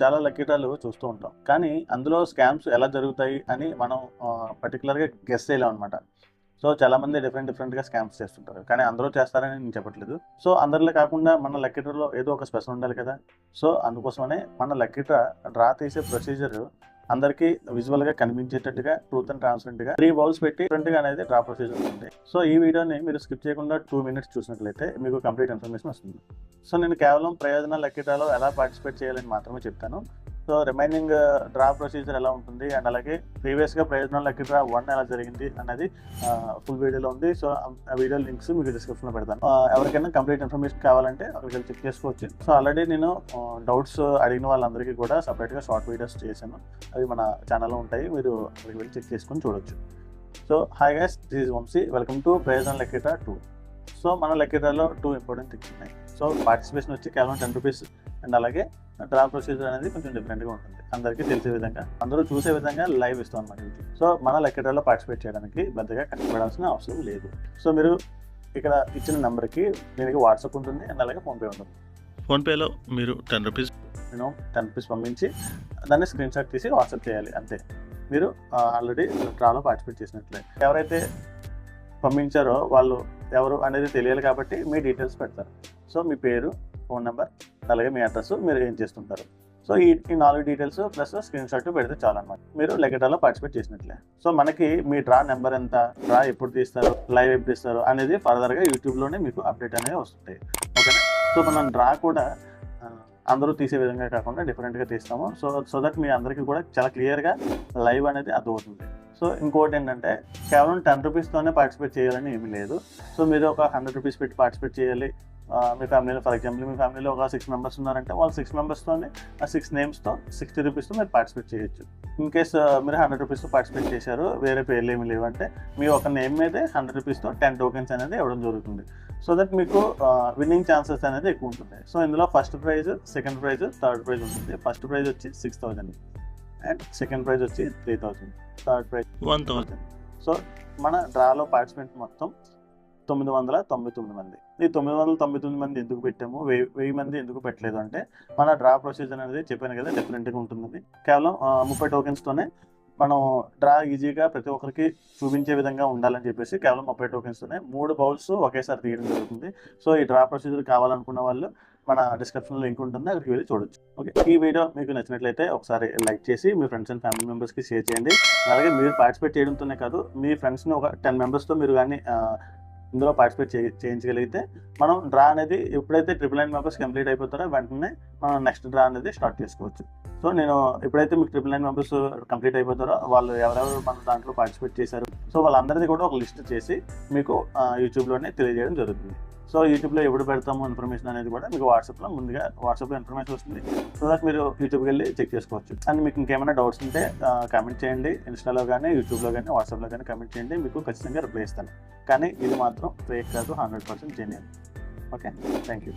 చాలా లక్కీటాలు చూస్తూ ఉంటాం. కానీ అందులో స్కామ్స్ ఎలా జరుగుతాయి అని మనం పర్టికులర్గా గెస్ చేయలేం అనమాట సో చాలా మంది డిఫరెంట్ డిఫరెంట్గా స్కామ్స్ చేస్తుంటారు. కానీ అందరూ చేస్తారని నేను చెప్పట్లేదు. సో అందరిలో కాకుండా మన లక్కీటర్లో ఏదో ఒక స్పెషల్ ఉండాలి కదా. సో అందుకోసమనే మన లక్కీటర్ డ్రా తీసే ప్రొసీజర్ అందరికీ విజువల్గా కనిపించేటట్టుగా ట్రూత్ అండ్ ట్రాన్స్పరెంట్గా త్రీ బౌల్స్ పెట్టి ఫ్రంట్గా అనేది డ్రా ప్రొసీజర్ ఉంటుంది సో ఈ వీడియోని మీరు స్కిప్ చేయకుండా టూ మినిట్స్ చూసినట్లయితే మీకు కంప్లీట్ ఇన్ఫర్మేషన్ వస్తుంది. సో నేను కేవలం ప్రయోజన లెక్కిటాలో ఎలా పార్టిసిపేట్ చేయాలని మాత్రమే చెప్తాను. సో రిమైనింగ్ డ్రా ప్రొసీజర్ ఎలా ఉంటుంది? అండ్ అలాగే ప్రీవియస్గా ప్రయోజనం లెక్క డ్రా వన్ ఎలా జరిగింది అనేది ఫుల్ వీడియోలో ఉంది. సో um, ఆ వీడియో లింక్స్ మీకు డిస్క్రిప్షన్లో పెడతాను. Uh, ఎవరికైనా కంప్లీట్ ఇన్ఫర్మేషన్ కావాలంటే అక్కడికి చెక్ చేసుకోవచ్చు. సో ఆల్రెడీ నేను uh, డౌట్స్ అడిగిన వాళ్ళందరికీ కూడా సపరేట్గా షార్ట్ వీడియోస్ చేశాను. అవి మన ఛానల్లో ఉంటాయి. మీరు అక్కడికి వెళ్ళి చెక్ చేసుకొని చూడొచ్చు. So hi guys this is Vamshi. Welcome to Prayojana లెక్కిటా two so మన లెక్కిటాలో టూ ఇంపార్టెంట్ థింగ్స్ ఉన్నాయి. సో పార్టిసిపేషన్ వచ్చి కేవలం టెన్ రూపీస్ అండ్ అలాగే డ్రా ప్రొసీజర్ అనేది కొంచెం డిఫరెంట్గా ఉంటుంది. అందరికీ తెలిసే విధంగా. అందరూ చూసే విధంగా లైవ్ ఇస్తాం అనమాట సో మన లెక్కటలో పార్టిసిపేట్ చేయడానికి పెద్దగా కష్టపడాల్సిన అవసరం లేదు. సో మీరు ఇక్కడ ఇచ్చిన నెంబర్కి దీనికి వాట్సాప్ ఉంటుంది. అండ్ అలాగే ఫోన్పే ఉంటుంది. ఫోన్పేలో మీరు టెన్ రూపీస్ నేను టెన్ రూపీస్ పంపించి దాన్ని స్క్రీన్ షాట్ తీసి వాట్సాప్ చేయాలి. అంతే. మీరు ఆల్రెడీ డ్రాలో పార్టిసిపేట్ చేసినట్లే. ఎవరైతే పంపించారో వాళ్ళు ఎవరు అనేది తెలియాలి కాబట్టి మీ డీటెయిల్స్ పెడతారు. సో మీ పేరు ఫోన్ నెంబర్ అలాగే మీ అడ్రస్ మీరు ఏం చేస్తుంటారు. సో ఈ ఈ నాలుగు డీటెయిల్స్ ప్లస్ స్క్రీన్ షాట్ పెడితే చాలు అనమాట మీరు లెగటాలో పార్టిసిపేట్ చేసినట్లే. సో మనకి మీ డ్రా నెంబర్ ఎంత డ్రా ఎప్పుడు తీస్తారు లైవ్ ఎప్పుడు ఇస్తారు అనేది ఫర్దర్గా యూట్యూబ్లోనే మీకు అప్డేట్ అనేది వస్తుంటాయి. ఓకేనా? సో మనం డ్రా కూడా అందరూ తీసే విధంగా కాకుండా డిఫరెంట్గా తీస్తాము. సో సో దట్ మీ అందరికీ కూడా చాలా క్లియర్గా లైవ్ అనేది అర్థమవుతుంది. సో ఇంకోటి ఏంటంటే కేవలం టెన్ రూపీస్తోనే పార్టిసిపేట్ చేయాలని ఏమీ లేదు. సో మీరు ఒక హండ్రెడ్ రూపీస్ పెట్టి పార్టిసిపేట్ చేయాలి మీ ఫ్యామిలీలో ఫర్ ఎగ్జాంపుల్ మీ ఫ్యామిలీలో ఒక సిక్స్ మెంబర్స్ ఉన్నారంటే వాళ్ళు సిక్స్ మెంబర్స్తోనే ఆ సిక్స్ నేమ్స్తో సిక్స్టీ రూపీస్తో మీరు పార్టిసిపేట్ చేయొచ్చు. ఇన్ కేస్ మీరు హండ్రెడ్ రూపీస్తో పార్టిసిపేట్ చేశారు వేరే పేర్లు ఏమి లేవంటే మీ ఒక నేమ్ మీదే హండ్రెడ్ రూపీస్తో టెన్ టోకెన్స్ అనేది ఇవ్వడం జరుగుతుంది. సో దట్ మీకు విన్నింగ్ ఛాన్సెస్ అనేది ఎక్కువ ఉంటుంది సో ఇందులో first prize second prize third prize ఉంటుంది. ఫస్ట్ ప్రైజ్ వచ్చి six thousand and second prize వచ్చి three thousand third prize one thousand so మన డ్రాలో పార్టిసిపెంట్ మొత్తం తొమ్మిది వందల తొంభై తొమ్మిది మంది. ఈ తొమ్మిది వందల తొంభై తొమ్మిది మంది ఎందుకు పెట్టాము? వెయ్యి వెయ్యి మంది ఎందుకు పెట్టలేదు అంటే మన డ్రా ప్రొసీజర్ అనేది చెప్పాను కదా డిఫరెంట్గా ఉంటుందని కేవలం ముప్పై టోకెన్స్తోనే మనం డ్రా ఈజీగా ప్రతి ఒక్కరికి చూపించే విధంగా ఉండాలని చెప్పేసి కేవలం ముప్పై టోకెన్స్తోనే మూడు బౌల్స్ ఒకేసారి తీయడం జరుగుతుంది. సో ఈ డ్రా ప్రొసీజర్ కావాలనుకున్న వాళ్ళు మన డిస్క్రిప్షన్లో లింక్ ఉంటుంది అక్కడికి వెళ్ళి చూడొచ్చు. ఓకే ఈ వీడియో మీకు నచ్చినట్లయితే ఒకసారి లైక్ చేసి మీ ఫ్రెండ్స్ అండ్ ఫ్యామిలీ మెంబర్స్కి షేర్ చేయండి. అలాగే మీరు పార్టిసిపేట్ చేయడంతోనే కాదు మీ ఫ్రెండ్స్ని ఒక టెన్ మెంబర్స్తో మీరు కానీ ఇందులో పార్టిసిపేట్ చే చేయించగలిగితే మనం డ్రా అనేది ఎప్పుడైతే ట్రిపుల్ నైన్ మెంబర్స్ కంప్లీట్ అయిపోతారో వెంటనే మనం నెక్స్ట్ డ్రా అనేది స్టార్ట్ చేసుకోవచ్చు. సో నేను ఎప్పుడైతే మీకు ట్రిపుల్ నైన్ మెంబర్స్ కంప్లీట్ అయిపోతారో వాళ్ళు ఎవరెవరు మన దాంట్లో పార్టిసిపేట్ చేశారు. సో వాళ్ళందరిది కూడా ఒక లిస్ట్ చేసి మీకు యూట్యూబ్లోనే తెలియజేయడం జరుగుతుంది. సో యూట్యూబ్లో ఎప్పుడు పెడతాము ఇన్ఫర్మేషన్ అనేది కూడా మీకు వాట్సాప్లో ముందుగా వాట్సాప్లో ఇన్ఫర్మేషన్ వస్తుంది. సో దట్ మీరు యూట్యూబ్కి వెళ్ళి చెక్ చేసుకోవచ్చు. అండ్ మీకు ఇంకేమైనా డౌట్స్ ఉంటే కమెంట్ చేయండి. ఇన్స్టాలో కానీ యూట్యూబ్లో కానీ వాట్సాప్లో కానీ కమెంట్ చేయండి. మీకు ఖచ్చితంగా రిప్లై ఇస్తాను. కానీ ఇది మాత్రం ఫేక్ కాదు hundred percent genuine. Okay? Thank you.